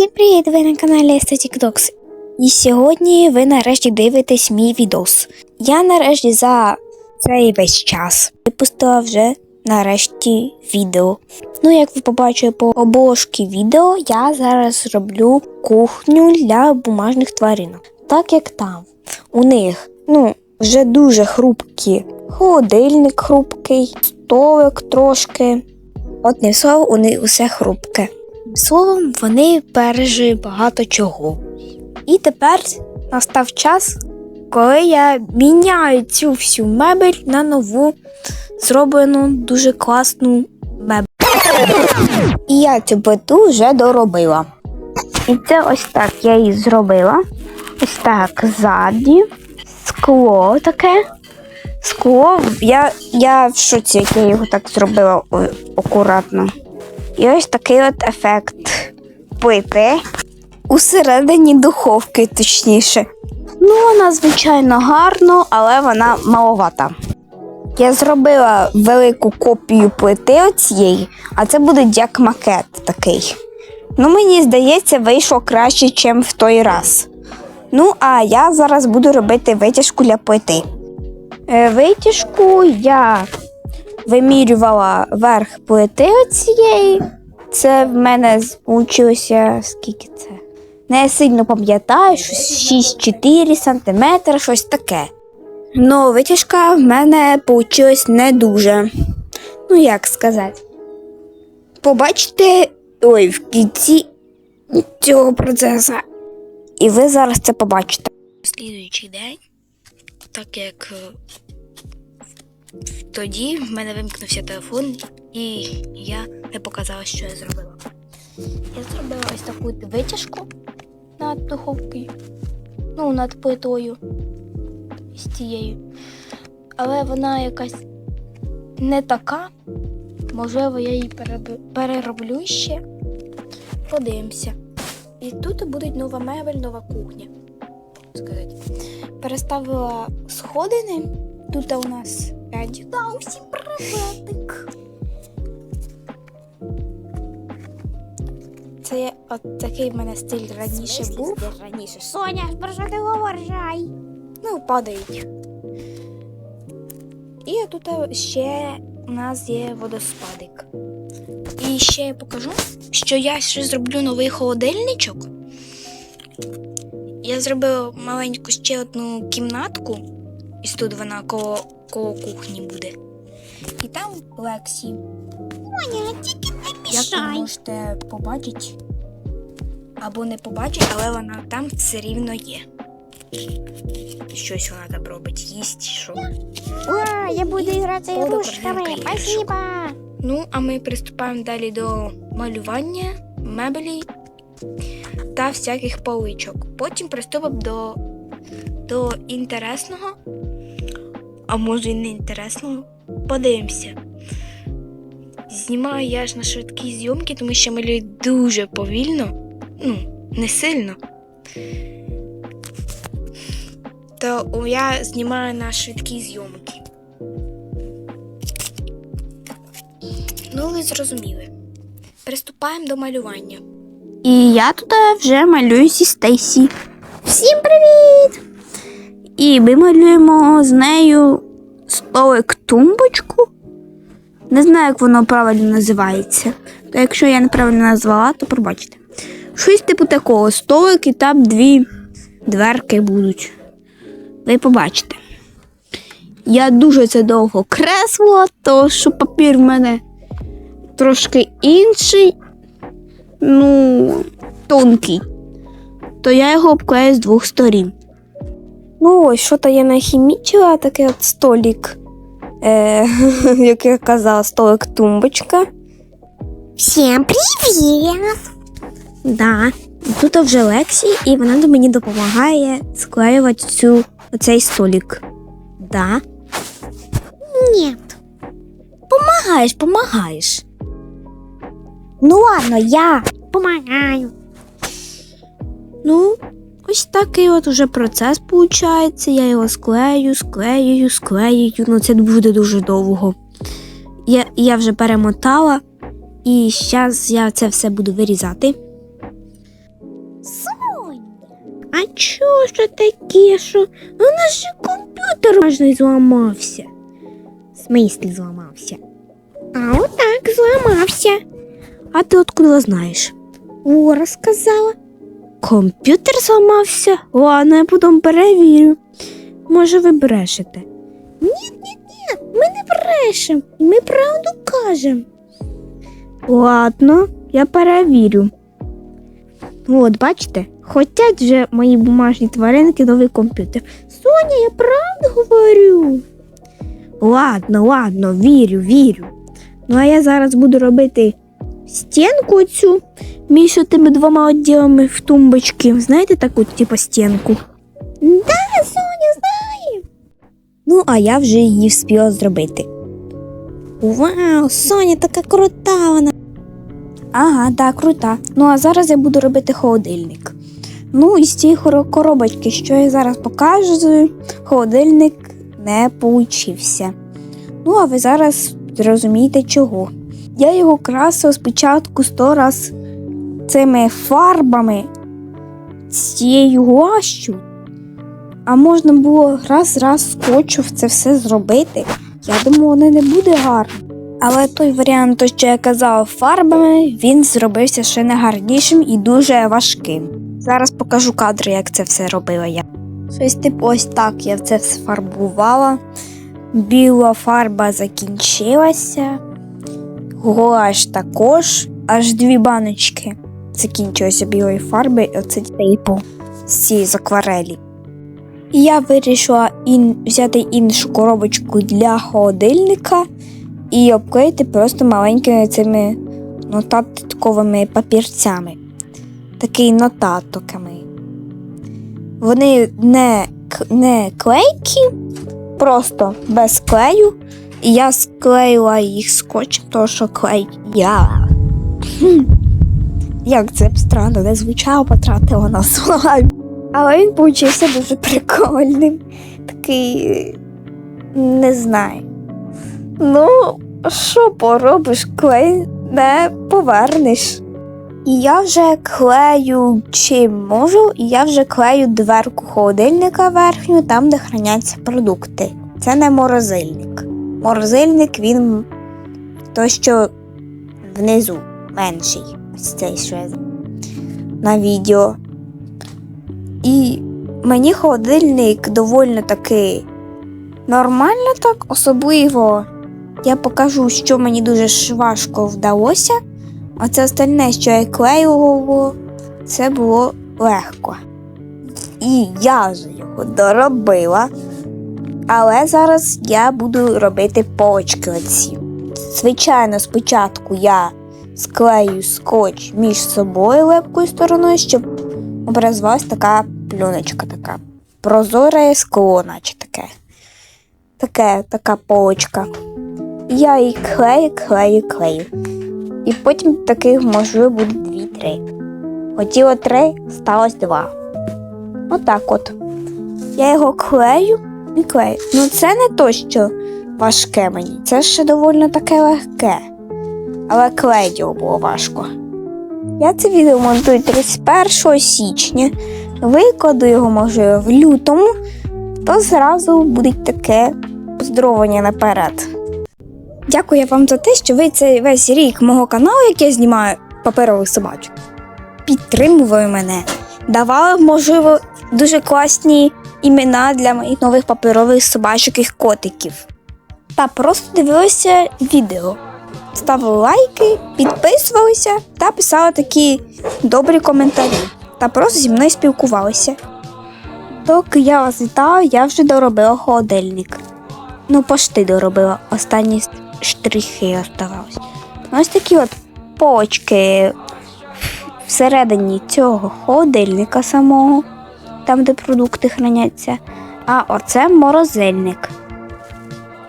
Всім привіт! Ви на каналі Aesthetic Dogs. І сьогодні ви нарешті дивитесь мій відос. Я нарешті за цей весь час випустила вже нарешті відео. Ну, як ви побачили по обложці відео, я зараз роблю кухню для бумажних тваринок. Так як там у них ну, вже дуже хрупкі. Холодильник хрупкий, столик трошки. Одним словом, у них усе хрупке. Словом, вони пережили багато чого. І тепер настав час, коли я міняю цю всю мебель на нову, зроблену дуже класну мебель. І я цю плиту вже доробила. І це ось так я її зробила. Ось так ззаді. Скло таке. Скло. Я, я в шоці, як я його так зробила акуратно. І ось такий от ефект плити усередині духовки, точніше. Ну, вона, звичайно, гарно, але вона маловата. Я зробила велику копію плити оцієї, а це буде як макет такий. Ну, мені здається, вийшло краще, ніж в той раз. Ну, а я зараз буду робити витяжку для плити. Е, витяжку я вимірювала верх плити оцієї. Це в мене вийшлося скільки це? Не сильно пам'ятаю, щось 6-4 см, щось таке. Ну, витяжка в мене вийшла не дуже. Ну, як сказати. Побачите ой, в кінці цього процесу. І ви зараз це побачите. Слідуючий день, так як е, тоді в мене вимкнувся телефон, і я не показала, що я зробила. Я зробила ось таку витяжку над духовкою, ну, над плитою з цією. Але вона якась не така. Можливо, я її перероблю ще. Подивимося. І тут буде нова мебель, нова кухня. Сказати. Переставила сходини. Тут у нас Раді. Да, усім приветик. Це от такий в мене стиль раніше був. раніше. Соня, про що ти говориш? Ну, падають. І тут ще у нас є водоспадик. І ще я покажу, що я ще зроблю новий холодильничок. Я зробила маленьку ще одну кімнатку, і тут вона коло, коло кухні буде. І там Лексі. Соня, тільки не Як ви можете побачити, або не побачити, але вона там все рівно є. Щось вона там робить, їсть, що. Ура, я буду грати ігрушками. Спасибо. Ну, а ми приступаємо далі до малювання, меблі та всяких поличок. Потім приступимо до, до інтересного, а може і не інтересного. Подивимося. Знімаю я ж на швидкі зйомки, тому що малюю дуже повільно, ну, не сильно. То я знімаю на швидкі зйомки. Ну, ви зрозуміли. Приступаємо до малювання. І я тут вже малюю зі Стейсі. Всім привіт! І ми малюємо з нею столик тумбочку. Не знаю, як воно правильно називається. То якщо я неправильно назвала, то пробачте. Щось типу такого столик і там дві дверки будуть. Ви побачите. Я дуже це довго креслила, то що папір в мене трошки інший, ну, тонкий. То я його обклею з двох сторін. Ну, ось що то я нахімічила, такий от столик, е, як я казала, столик тумбочка. Всім привіт. Да. Тут вже Лексі, і вона мені допомагає склеювати цю, оцей столик. Да. Ні. Помагаєш, помагаєш. Ну ладно, я помагаю. Ну, ось такий от уже процес виходить. Я його склею, склеюю, склеюю. Ну, це буде дуже довго. Я, я вже перемотала, і зараз я це все буду вирізати. А чого ж таке, що у нас же комп'ютер майже зламався? В смислі зламався? А отак зламався. А ти откуда знаєш? О, розказала. Комп'ютер зламався? Ладно, я потім перевірю. Може, ви брешете. Ні, ні, ні, ми не брешемо, ми правду кажемо. Ладно, я перевірю. От, бачите, хотять вже мої бумажні тваринки новий комп'ютер. Соня, я правду говорю. Ладно, ладно, вірю, вірю. Ну а я зараз буду робити стінку цю між тими двома відділами в тумбочки. Знаєте таку, типу, стінку? Да, Соня знає. Ну, а я вже її вспіла зробити. Вау, Соня така крута вона. Ага, так, крута. Ну а зараз я буду робити холодильник. Ну, із цієї коробочки, що я зараз показую, холодильник не получився. Ну, а ви зараз зрозумієте чого. Я його красив спочатку сто раз цими фарбами, цією гуашю. А можна було раз-раз скотчу це все зробити. Я думаю, воно не буде гарно. Але той варіант, що я казав фарбами, він зробився ще не гарнішим і дуже важким. Зараз покажу кадри, як це все робила я. Щось типу ось так я це все фарбувала. Біла фарба закінчилася, гуаш також, аж дві баночки закінчилися білої фарби, і оце типу з цієї з акварелі. І я вирішила ін... взяти іншу коробочку для холодильника і обклеїти просто маленькими цими нотатковими папірцями, такими нотатками. Вони не, не клейкі, просто без клею. І я склеїла їх скотчем, тому що клей я. Як це б странно не звучало, потратила на слова. Але він получився дуже прикольним. Такий, не знаю. Ну, що поробиш, клей не повернеш. І я вже клею чим можу, і я вже клею дверку холодильника верхню, там, де храняться продукти. Це не морозильник. Морозильник він то, що внизу менший. Ось цей я на відео. І мені холодильник доволі таки нормально так, особливо я покажу, що мені дуже важко вдалося. А це остальне, що я клеювала, це було легко. І я вже його доробила. Але зараз я буду робити полочки оці. Звичайно, спочатку я склею скотч між собою лепкою стороною, щоб образувалась така плюночка така. Прозоре скло, наче таке. Таке, така полочка. Я її клею, клею, клею. І потім таких, можливо, буде дві-три. Хотіло три, сталося два. Отак от. Я його клею і. Ну це не то, що важке мені. Це ще доволі таке легке. Але клеїть його було важко. Я це відео монтую 31 січня. Викладу його, може, в лютому, то зразу буде таке поздоровлення наперед. Дякую вам за те, що ви цей весь рік мого каналу, як я знімаю паперових собачок, підтримували мене, давали, можливо, дуже класні імена для моїх нових паперових собачок і котиків. Та просто дивилися відео, ставили лайки, підписувалися та писали такі добрі коментарі. Та просто зі мною спілкувалися. Доки я вас вітаю, я вже доробила холодильник. Ну, пошти доробила. Останні штрихи оставались. Ось такі от полочки всередині цього холодильника самого, там, де продукти храняться. А оце морозильник.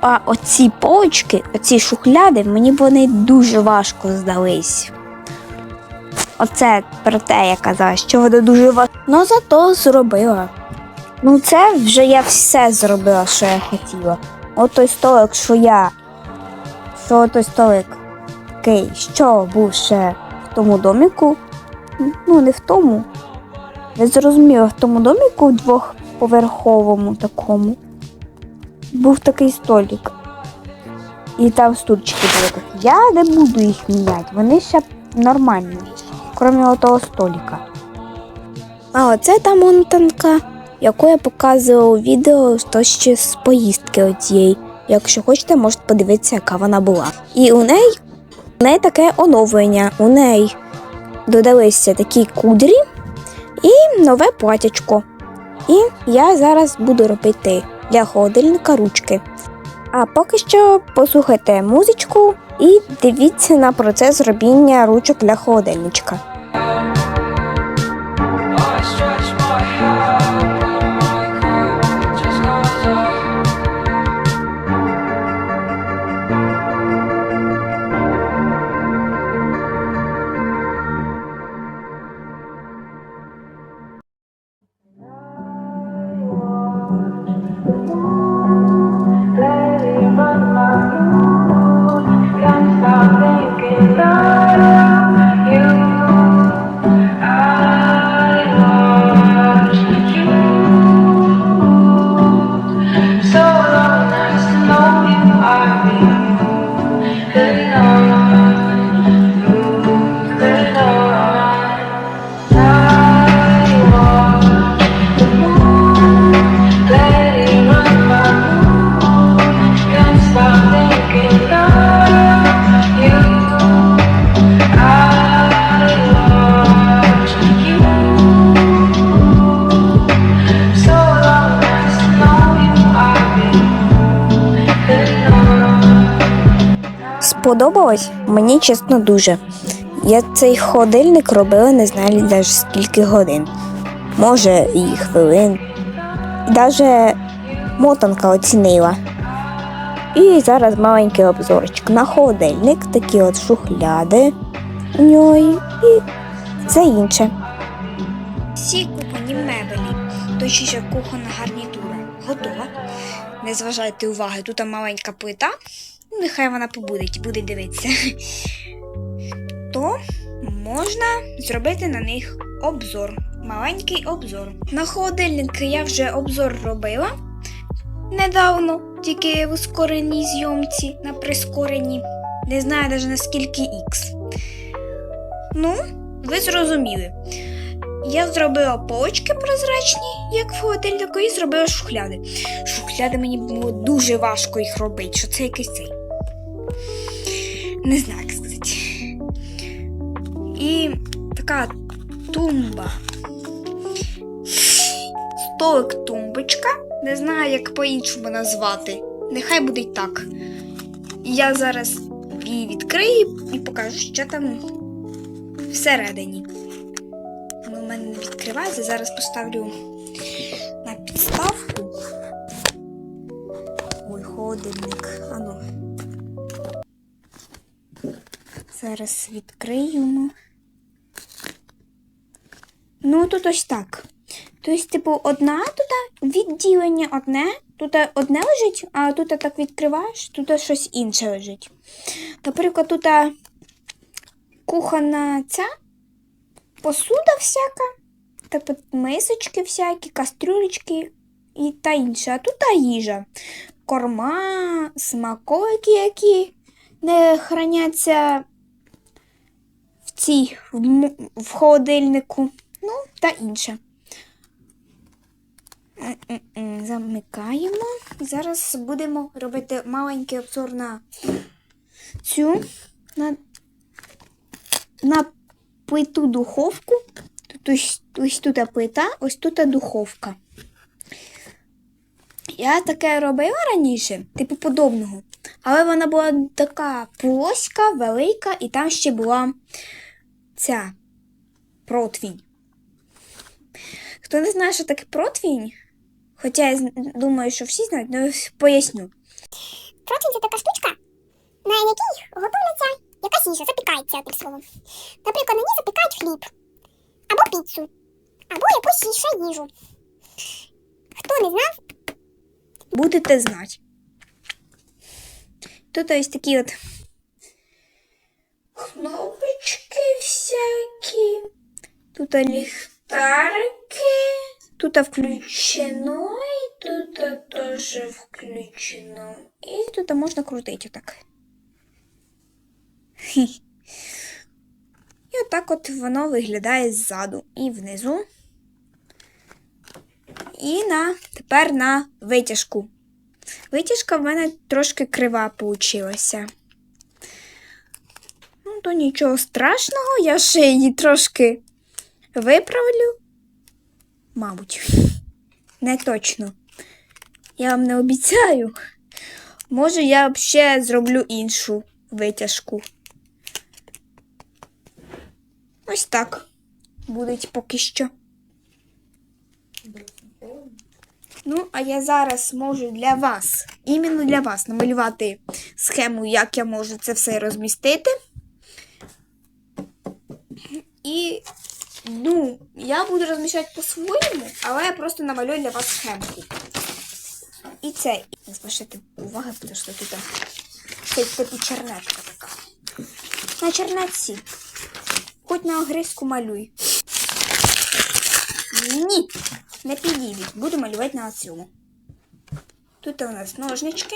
А оці полочки, оці шухляди, мені вони дуже важко здались. Оце про те я казала, що воно дуже важко. Ну зато зробила. Ну, це вже я все зробила, що я хотіла. От той столик, що я. Що той столик такий, що був ще в тому доміку. Ну, не в тому. Ви зрозуміли, в тому доміку двохповерховому такому був такий столик. І там стульчики були такі. Я не буду їх міняти, вони ще нормальні, крім того столика. А оце та монтанка, яку я показувала у відео то ще з поїздки оцієї. Якщо хочете, можете подивитися, яка вона була. І у неї, у неї таке оновлення. У неї додалися такі кудрі і нове платячко. І я зараз буду робити для холодильника ручки. А поки що послухайте музичку і дивіться на процес робіння ручок для холодильничка. Сподобалось? Мені чесно дуже. Я цей холодильник робила не знаю навіть скільки годин. Може, і хвилин. І навіть мотанка оцінила. І зараз маленький обзорчик на холодильник, такі от шухляди у нього і все інше. Всі кухонні мебелі, точніше кухонна гарнітура готова. Не зважайте уваги, тут маленька плита. Ну, Нехай вона побуде, буде дивитися. То можна зробити на них обзор. Маленький обзор. На холодильник я вже обзор робила недавно, тільки в ускореній зйомці на прискоренні. Не знаю навіть наскільки X. Ну, ви зрозуміли. Я зробила полочки прозрачні, як в холодильнику, і зробила шухляди. Шухляди мені було дуже важко їх робити, що це якийсь цей. Не знаю, як сказати. І така тумба. Столик тумбочка. Не знаю, як по-іншому назвати. Нехай буде й так. Я зараз її відкрию і покажу, що там всередині. В мене не відкривається. Зараз поставлю на підставку. Ой, холодильник. Ану. Зараз відкриємо. Ну, тут ось так. Тобто, типу, одна тут відділення одне, тут одне лежить, а тут так відкриваєш, тут щось інше лежить. Наприклад, тут кухонна ця посуда всяка, типу мисочки всякі, кастрюлечки і та інше. А тут їжа. Корма, смаколики, які не храняться цій в, холодильнику. Ну, та інше. Замикаємо. Зараз будемо робити маленький обзор на цю на, на плиту духовку. Тут ось, ось тут плита, ось тут духовка. Я таке робила раніше, типу подобного. Але вона була така плоска, велика, і там ще була ця противінь. Хто не знає, що таке противінь, хоча я думаю, що всі знають, але поясню. Противень це така штучка, на якій готується якась їжа, запікається одним словом. Наприклад, на ній запікають хліб, або піцу, або якусь ще їжу. Хто не знав, Будете знати. Тут ось такі от кнопочки всякі. Тут ліхтарик. Тут включено, і тут теж включено. І тут можна крутити отак. І отак от воно виглядає ззаду і внизу. І на тепер на витяжку. Витяжка в мене трошки крива получилася. То нічого страшного, я ще її трошки виправлю. Мабуть, не точно. Я вам не обіцяю. Може, я ще зроблю іншу витяжку. Ось так буде поки що. Ну, а я зараз можу для вас, іменно для вас, намалювати схему, як я можу це все розмістити. І, ну, я буду розміщати по-своєму, але я просто намалюю для вас схемку. І це. Не зважайте уваги, тому що тут ще типу чернетка така. На чернетці. Хоч на огризку малюй. Ні, не підійдуть. Буду малювати на цьому. Тут у нас ножнички,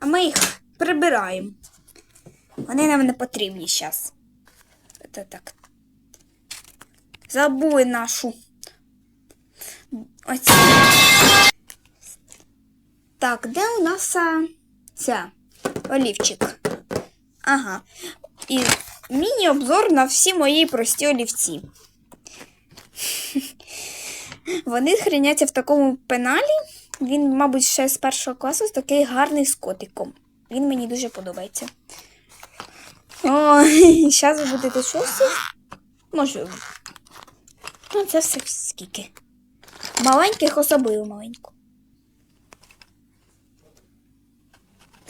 а ми їх прибираємо. Вони нам не потрібні зараз. Це так. Забули нашу. Так, де у нас а, ця олівчик? Ага. І міні-обзор на всі мої прості олівці. Вони храняться в такому пеналі. Він, мабуть, ще з першого класу такий гарний з котиком. Він мені дуже подобається. О, зараз ви будете щось. Можливо. Ну, це все скільки. Маленьких особливо маленько.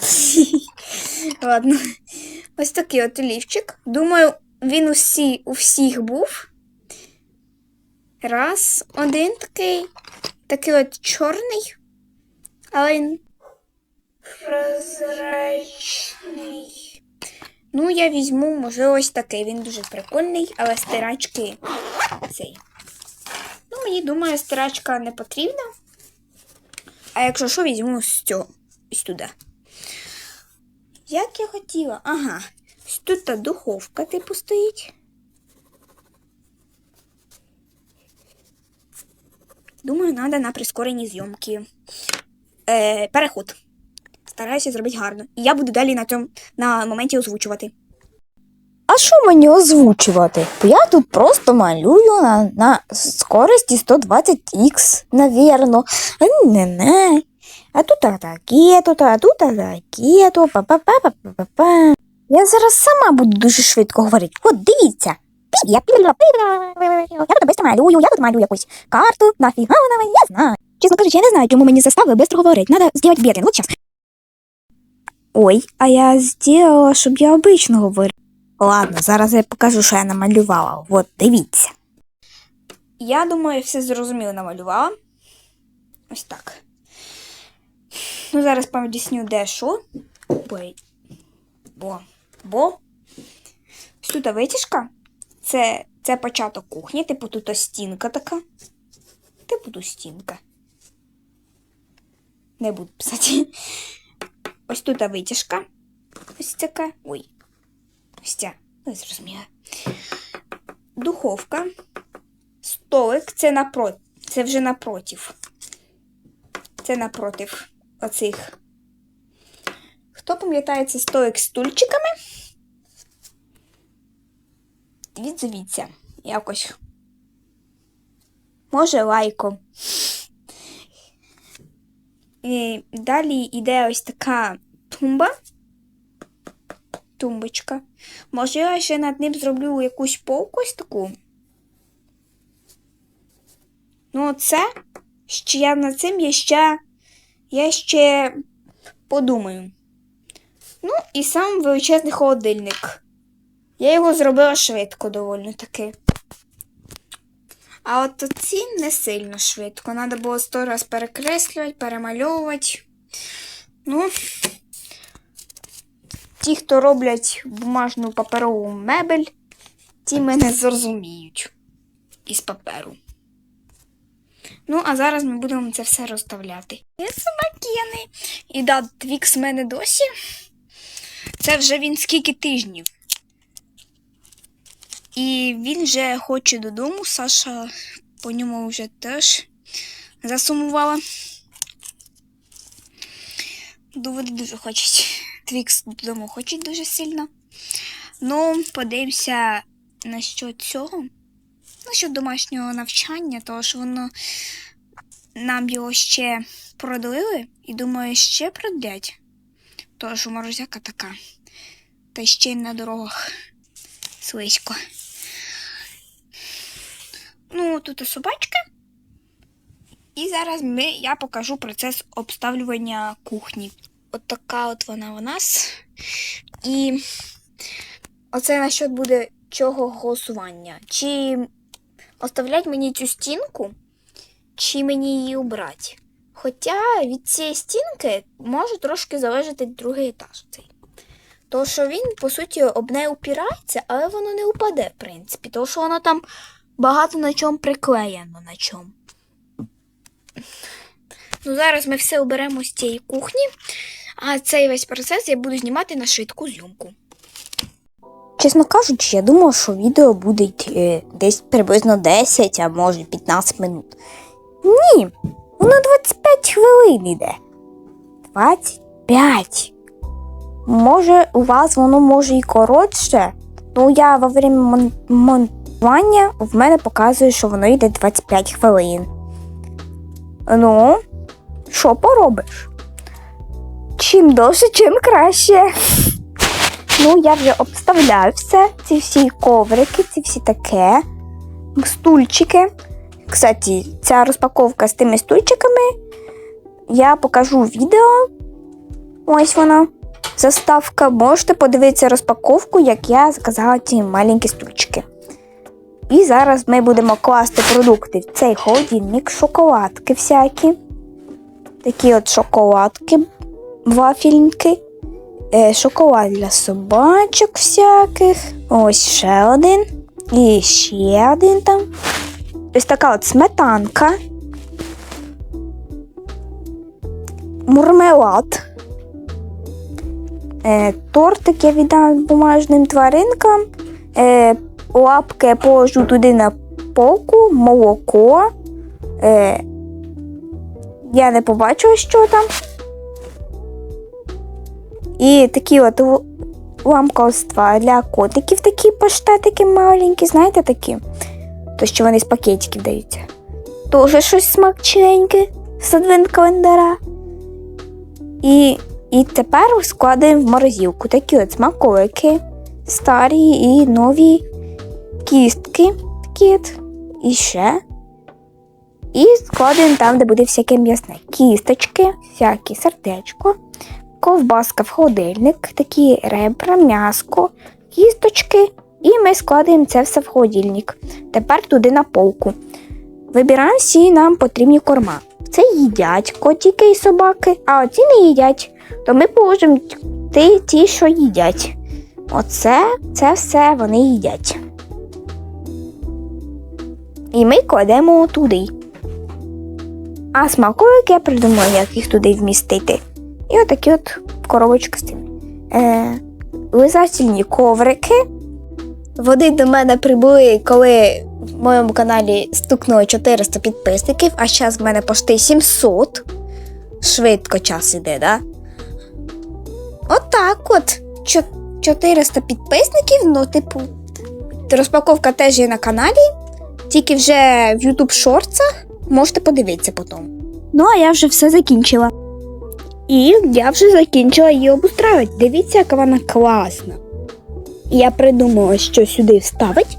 Ладно. Ось такий от олівчик. Думаю, він усі, у всіх був. Раз, один такий, такий от чорний, але він прозрачний. Ну, я візьму, можливо, ось такий. Він дуже прикольний, але стирачки цей. Ну, мені думаю, стирачка не потрібна. А якщо що, візьму ось цього, ось туди. Як я хотіла? Ага. Ось тут та духовка, типу, стоїть. Думаю, треба на прискорені зйомки. Е, переход. Стараюся зробити гарно. І я буду далі на цьому на моменті озвучувати. А що мені озвучувати? Я тут просто малюю на, на скорості 120х, навірно. Не-не. А тут таке, а тут таке, то па-па-па-па-па-па. Я зараз сама буду дуже швидко говорити. От дивіться. Я тут швидко малюю, я тут малюю якусь карту, нафіга вона мені, я знаю. Чесно кажучи, я не знаю, чому мені заставили швидко говорити. Надо зробити бєрін, от зараз. Ой, а я зробила, щоб я обично говорила. Ладно, зараз я покажу, що я намалювала. От, дивіться. Я думаю, все зрозуміло намалювала. Ось так. Ну, зараз поясню, де що. Бо. Бо. Бо. Ось тут витяжка. Це, це початок кухні, типу тут стінка така. Типу тут стінка. Не буду писати. Ось тут витяжка. Ось така. Ой. Ось ця. Ви. Духовка. Столик. Це напроти. Це вже напротив. Це напротив оцих. Хто пам'ятає цей столик з стульчиками? Відзовіться. Якось. Може, лайком. І далі йде ось така тумба. Тумбочка. Може, я ще над ним зроблю якусь полку таку. Ну, це ще я над цим я ще, я ще подумаю. Ну, і сам величезний холодильник. Я його зробила швидко доволі таки. А от ці не сильно швидко. Треба було сто раз перекреслювати, перемальовувати. Ну, ті, хто роблять бумажну паперову мебель, ті мене зрозуміють із паперу. Ну, а зараз ми будемо це все розставляти. Є. І да, твікс в мене досі. Це вже він скільки тижнів. І він вже хоче додому. Саша по ньому вже теж засумувала. Доводи дуже хочуть. Твікс додому хоче дуже сильно. Ну, подивимося насчет цього. Насчет домашнього навчання, тому що воно нам його ще продлили і думаю, ще продлять. Що морозяка така. Та ще й на дорогах слизько. Ну, тут і собачка. І зараз ми, я покажу процес обставлювання кухні. От така от вона у нас. І оце насчет буде чого голосування. Чи оставлять мені цю стінку, чи мені її убрати. Хоча від цієї стінки може трошки залежати другий етаж цей. Тому що він, по суті, об неї упирається, але воно не упаде, в принципі. Тому що воно там багато на чому приклеєно на чому. Ну, зараз ми все оберемо з цієї кухні, а цей весь процес я буду знімати на швидку зйомку. Чесно кажучи, я думав, що відео буде е, десь приблизно 10, а може 15 минут. Ні, воно 25 хвилин йде. 25. Може, у вас воно може і коротше. Ну, я во время мон- монтування в мене показує, що воно йде 25 хвилин. Ну, що поробиш? Чим довше, чим краще. Ну, я вже обставляю все, ці всі коврики, ці всі таке, стульчики. Кстати, ця розпаковка з тими стульчиками. Я покажу відео. Ось вона. Заставка. Можете подивитися розпаковку, як я заказала ці маленькі стульчики. І зараз ми будемо класти продукти в цей холодильник, шоколадки всякі. Такі от шоколадки, вафельники е, шоколад для собачок всяких. Ось ще один. І ще один там. Ось така от сметанка. Мурмелад. Е, тортик я віддам бумажним тваринкам. Е, лапки я положу туди на полку, молоко. Я не побачила, що там. І такі от ламковства для котиків, такі паштетики маленькі, знаєте такі? То, що вони з пакетиків даються. Тоже щось смачненьке з адвент календара. І, і тепер складаємо в морозилку такі от смаколики, старі і нові кістки, такі от, і ще. І складаємо там, де буде всяке м'ясне. Кісточки, всякі сердечко ковбаска в холодильник, такі ребра, м'яско, кісточки, і ми складаємо це все в холодильник. Тепер туди на полку. Вибираємо всі нам потрібні корма. Це їдять котики і собаки, а оці не їдять. То ми положимо ті, ті що їдять. Оце це все вони їдять. І ми кладемо туди. А смаколики я придумаю, як їх туди вмістити. І отакі от коробочки з тим. Е, лизательні коврики. Вони до мене прибули, коли в моєму каналі стукнуло 400 підписників, а зараз в мене почти 700. Швидко час іде, да? Отак от. Чо- 400 підписників, ну, типу, розпаковка теж є на каналі, тільки вже в YouTube шорцах можете подивитися потім. Ну, а я вже все закінчила. І я вже закінчила її обустраювати. Дивіться, яка вона класна. Я придумала, що сюди вставить.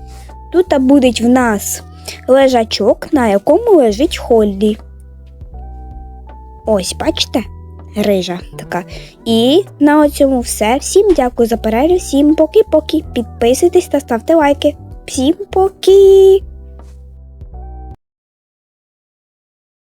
Тут буде в нас лежачок, на якому лежить Холлі. Ось, бачите? Рижа така. І на цьому все. Всім дякую за перегляд. Всім поки-поки. Підписуйтесь та ставте лайки. Всім поки!